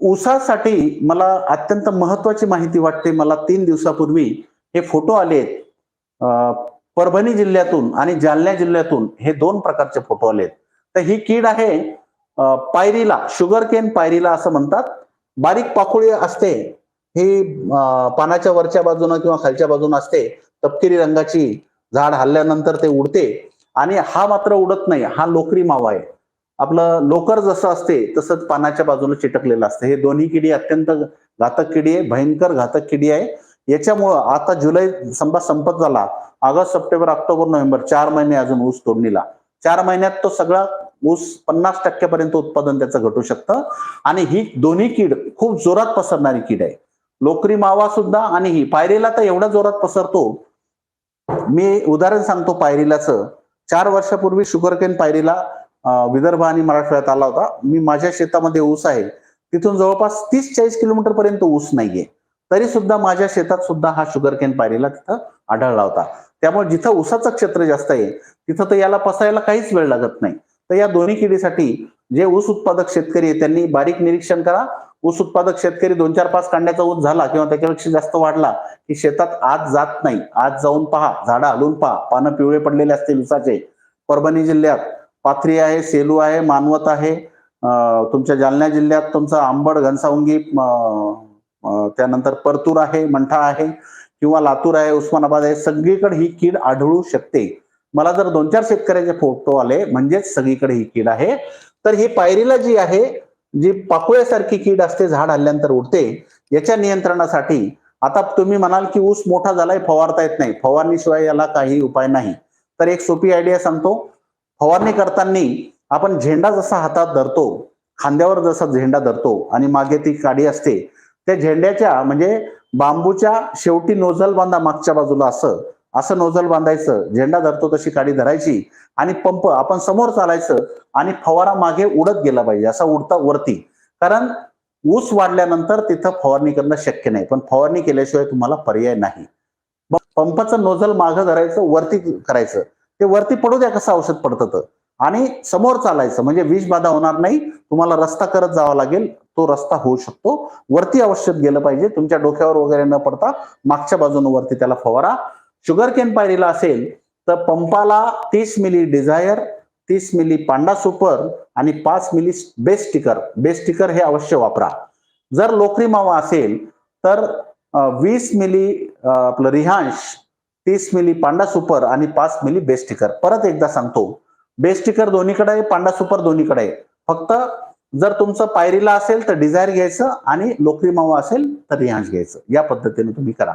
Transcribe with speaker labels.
Speaker 1: ऊसासाठी मला अत्यंत महत्वाची माहिती वाटते. मला तीन दिवसापूर्वी हे फोटो आले आहेत. परभणी जिल्ह्यातून आणि जालना जिल्ह्यातून हे दोन प्रकारचे फोटो आले आहेत. तर ही कीड आहे पायरीला शुगर केन पायरीला असं म्हणतात. बारीक पाकुळी असते. ही पानाच्या वरच्या बाजूनं किंवा खालच्या बाजूनं असते. तपकिरी रंगाची झाड हल्ल्यानंतर ते उडते. आणि हा मात्र उडत नाही. हा लोकरी मावा आहे. आपलं लोकर जसं असते तसंच पानाच्या बाजूला चिटकलेलं असतं. हे दोन्ही किडी अत्यंत घातक किडी आहे भयंकर घातक किडी आहे. याच्यामुळं आता जुलै संपा संपत झाला. ऑगस्ट सप्टेंबर ऑक्टोबर नोव्हेंबर चार महिने अजून ऊस तोडणीला. चार महिन्यात तो सगळा ऊस पन्नास टक्क्यापर्यंत उत्पादन त्याचं घटू शकतं. आणि ही दोन्ही कीड खूप जोरात पसरणारी कीड आहे. लोकरी मावा सुद्धा आणि ही पायरीला तर एवढ्या जोरात पसरतो. मी उदाहरण सांगतो पायरीलाचं. चार वर्षापूर्वी शुगरकेन पायरीला विदर्भ आणि मराठवाड्यात आला होता. मी माझ्या शेतामध्ये ऊस आहे. तिथून जवळपास तीस चाळीस किलोमीटर पर्यंत ऊस नाहीये. तरी सुद्धा माझ्या शेतात सुद्धा हा शुगरकेन पायरीला तिथं आढळला होता. त्यामुळे जिथं ऊसाचं क्षेत्र जास्त आहे तिथं तर याला पसायला काहीच वेळ लागत नाही. तर या दोन्ही किडीसाठी जे ऊस उत्पादक शेतकरी आहे त्यांनी बारीक निरीक्षण करा. ऊस उत्पादक शेतकरी दोन चार पाच कांड्याचा ऊस झाला किंवा त्याच्यापेक्षा जास्त वाढला की शेतात आज जात नाही. आज जाऊन पहा झाडं हलवून पहा. पानं पिवळे पडलेले असतील ऊसाचे. परभणी जिल्ह्यात पाथरी आहे सेलू आहे मानवत आहे. तुमच्या जालना जिल्ह्यात तुमचा आंबड घनसावंगी त्यानंतर परतूर आहे मंठा आहे किंवा लातूर आहे उस्मानाबाद आहे. सगळीकडे ही कीड आढळू शकते. मला जर दोन चार शेतकऱ्याचे फोटो आले म्हणजेच सगळीकडे ही कीड आहे. तर ही पायरीला जी आहे जी पाकुळ्यासारखी कीड असते झाड हल्ल्यानंतर उडते याच्या नियंत्रणासाठी आता तुम्ही म्हणाल की ऊस मोठा झालाय फवारता येत नाही. फवारणीशिवाय याला काही उपाय नाही. तर एक सोपी आयडिया सांगतो. फवारणी करताना आपण झेंडा जसा हातात धरतो खांद्यावर जसा झेंडा धरतो आणि मागे ती काडी असते त्या झेंड्याच्या म्हणजे बांबूच्या शेवटी नोझल बांधा मागच्या बाजूला असं असं नोझल बांधायचं झेंडा धरतो तशी काडी धरायची आणि पंप आपण समोर चालायचं आणि फवारा मागे उडत गेला पाहिजे असा उडता वरती. कारण ऊस वाढल्यानंतर तिथं फवारणी करणं शक्य नाही पण फवारणी केल्याशिवाय तुम्हाला पर्याय नाही. मग पंपाचं नोझल मागं धरायचं वरती करायचं. ते वरती पडू द्या कसं औषध पडतं तर. आणि समोर चालायचं म्हणजे विष बाधा होणार नाही तुम्हाला रस्ता करत जावा लागेल तो रस्ता होऊ शकतो. वरती आवश्यक गेलं पाहिजे तुमच्या डोक्यावर वगैरे न पडता मागच्या बाजूने वरती त्याला फवारा. शुगर केन पायरीला असेल तर पंपाला तीस मिली डिझायर तीस मिली पांडा सुपर आणि पाच मिली बेस स्टिकर बेस स्टिकर हे अवश्य वापरा. जर लोकरी मावा असेल तर वीस मिली आपलं रिहांश तीस मिली पांडा सुपर आणि पाच मिली बेस्टिकर परत एकदा सांगतो बेस्टिकर दोन्हीकडे आहे पांडा सुपर दोन्हीकडे आहे. फक्त जर तुमचं पायरीला असेल तर डिझायर घ्यायचं आणि लोकरी मावा असेल तर रिहांश घ्यायचं. या पद्धतीने तुम्ही करा.